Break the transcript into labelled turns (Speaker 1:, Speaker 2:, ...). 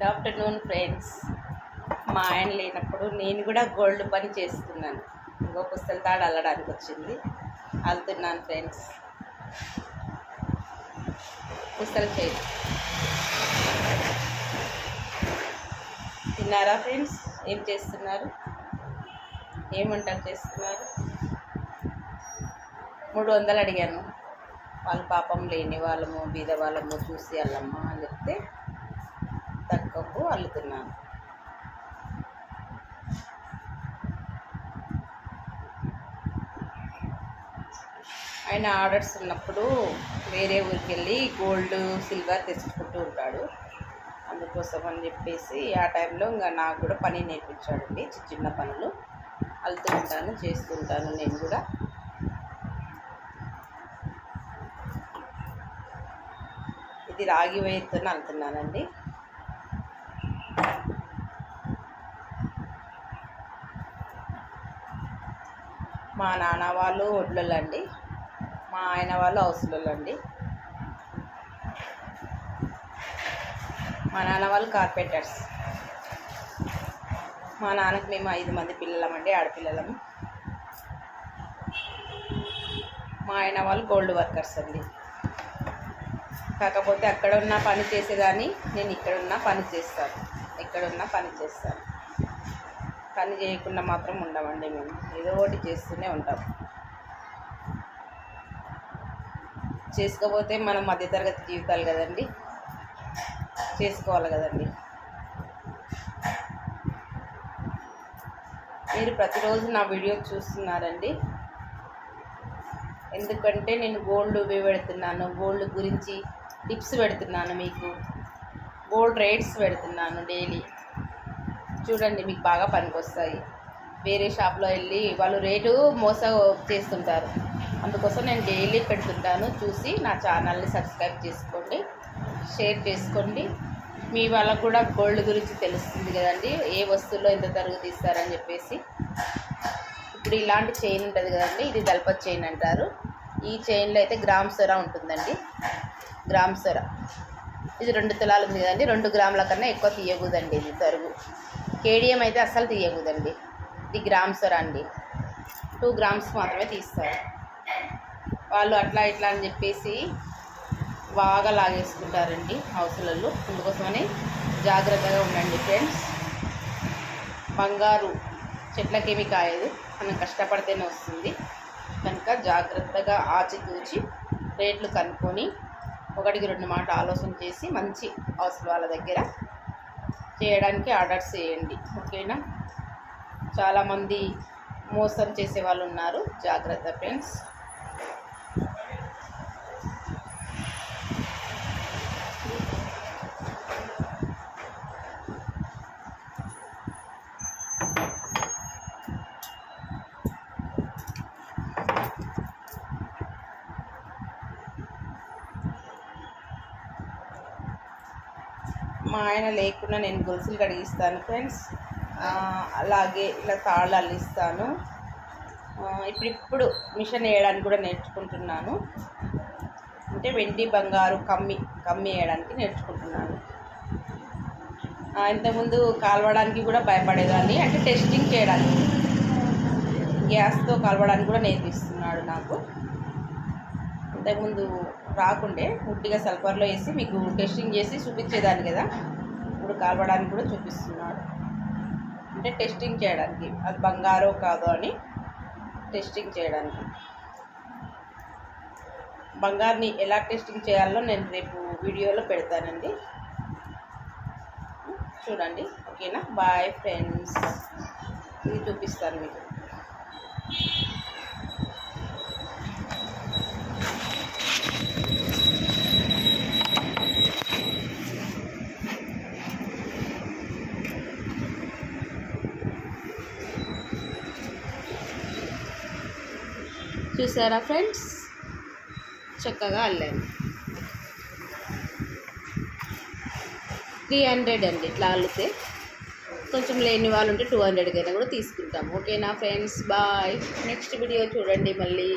Speaker 1: Good afternoon friends మా ఆయన లేనప్పుడు నేను కూడా గోల్డ్ పని చేస్తున్నాను. ఇంకో పుస్తల తాడు అల్లడానికి వచ్చింది. అల్లుతున్నాను ఫ్రెండ్స్ పుస్తలు చేయి. తిన్నారా ఫ్రెండ్స్ ఏం చేస్తున్నారు? ఏం వంటలు చేస్తున్నారు? మూడు వందలు అడిగాను. వాళ్ళ పాపం లేని వాళ్ళము బీద వాళ్ళము చూసి అల్లమ్మ అని చెప్తే తక్కువకు అల్లుతున్నాను ఆయన ఆర్డర్స్ ఉన్నప్పుడు వేరే ఊరికి వెళ్ళి గోల్డ్ సిల్వర్ తెచ్చుకుంటూ ఉంటాడు. అందుకోసం అని చెప్పేసి ఆ టైంలో ఇంకా నాకు కూడా పని నేర్పించాడండి చిన్న చిన్న పనులు. అల్తూ ఉంటాను చేస్తుంటాను నేను కూడా. ఇది రాగి వేయతో అల్లుతున్నానండి మా నాన్న వాళ్ళు ఒడ్లండి మా ఆయన వాళ్ళు హౌస్లండి మా నాన్న వాళ్ళు కార్పెంటర్స్. మా నాన్నకి మేము ఐదు మంది పిల్లలమండి ఆడపిల్లలము. మా ఆయన వాళ్ళు గోల్డ్ వర్కర్స్ అండి. కాకపోతే అక్కడ ఉన్న పని చేసేదాన్ని నేను ఇక్కడున్న పని చేస్తాను. ఎక్కడున్నా పని చేస్తాను. పని చేయకుండా మాత్రం ఉండమండి మేము. ఏదో ఒకటి చేస్తూనే ఉంటాం. చేసుకోకపోతే మనం మధ్యతరగతి జీవితాలు కదండి. చేసుకోవాలి కదండి. మీరు ప్రతిరోజు నా వీడియో చూస్తున్నారండి. ఎందుకంటే నేను గోల్డ్ పెడుతున్నాను. గోల్డ్ గురించి టిప్స్ పెడుతున్నాను మీకు. గోల్డ్ రేట్స్ పెడుతున్నాను డైలీ. చూడండి మీకు బాగా పనికొస్తాయి. వేరే షాప్లో వెళ్ళి వాళ్ళు రేటు మోస చేస్తుంటారు. అందుకోసం నేను డైలీ పెడుతుంటాను. చూసి నా ఛానల్ని సబ్స్క్రైబ్ చేసుకోండి షేర్ చేసుకోండి. మీ వాళ్ళకు కూడా గోల్డ్ గురించి తెలుస్తుంది కదండి ఏ వస్తువులో ఎంత తరుగు తీస్తారని చెప్పేసి. ఇప్పుడు ఇలాంటి చైన్ ఉంటుంది కదండి ఇది దళపతి చైన్ అంటారు. ఈ చైన్లో అయితే గ్రామ్ సొర ఉంటుందండి. గ్రామ్ సొర. ఇది రెండు తులాలు ఉంది కదండి రెండు గ్రాముల కన్నా ఎక్కువ తీయకూడదండి ఇది తరుగు కేడిఎం అయితే అస్సలు తీయకూడదండి ఇది గ్రామ్స్ రండి. టూ గ్రామ్స్ మాత్రమే తీస్తారు. వాళ్ళు అట్లా ఇట్లా అని చెప్పేసి బాగా లాగేసుకుంటారండి హౌసులలో. అందుకోసమని జాగ్రత్తగా ఉండండి ఫ్రెండ్స్. బంగారు చెట్లకేమి కాయదు. మనం కష్టపడితేనే వస్తుంది. కనుక జాగ్రత్తగా ఆచితూచి రేట్లు కనుక్కొని ఒకటికి రెండు మాట ఆలోచన చేసి మంచి హౌస్ వాళ్ళ దగ్గర చేయడానికి ఆర్డర్స్ చేయండి. ఓకేనా? చాలామంది మోసం చేసే వాళ్ళు ఉన్నారు. జాగ్రత్త ఫ్రెండ్స్. మా ఆయన లేకుండా నేను గొలుసులు కడిగిస్తాను ఫ్రెండ్స్ అలాగే ఇలా తాళ్ళు అల్లిస్తాను. ఇప్పుడిప్పుడు మిషన్ వేయడానికి కూడా నేర్చుకుంటున్నాను. అంటే వెండి బంగారు కమ్మి కమ్మి వేయడానికి నేర్చుకుంటున్నాను. ఇంతకుముందు కాలవడానికి కూడా భయపడేదాన్ని. అంటే టెస్టింగ్ చేయడానికి. గ్యాస్తో కలవడానికి కూడా నేర్పిస్తున్నాడు నాకు. ఇంతకుముందు రాకుండే ఉట్టిగా సల్ఫర్లో వేసి మీకు టెస్టింగ్ చేసి చూపించేదాన్ని కదా. ఇప్పుడు కాలవడానికి కూడా చూపిస్తున్నాడు. అంటే టెస్టింగ్ చేయడానికి. అది బంగారో కాదో అని టెస్టింగ్ చేయడానికి. బంగారుని ఎలా టెస్టింగ్ చేయాలో నేను రేపు వీడియోలో పెడతానండి. చూడండి. ఓకేనా? బాయ్ ఫ్రెండ్స్ ఇది చూపిస్తాను మీకు. చూసారా ఫ్రెండ్స్? చక్కగా అల్లాను త్రీ హండ్రెడ్ అండి ఇట్లా అల్లితే. కొంచెం లేని వాళ్ళు ఉంటే టూ హండ్రెడ్కైనా కూడా తీసుకుంటాం ఓకేనా ఫ్రెండ్స్? బాయ్. నెక్స్ట్ వీడియో చూడండి మళ్ళీ.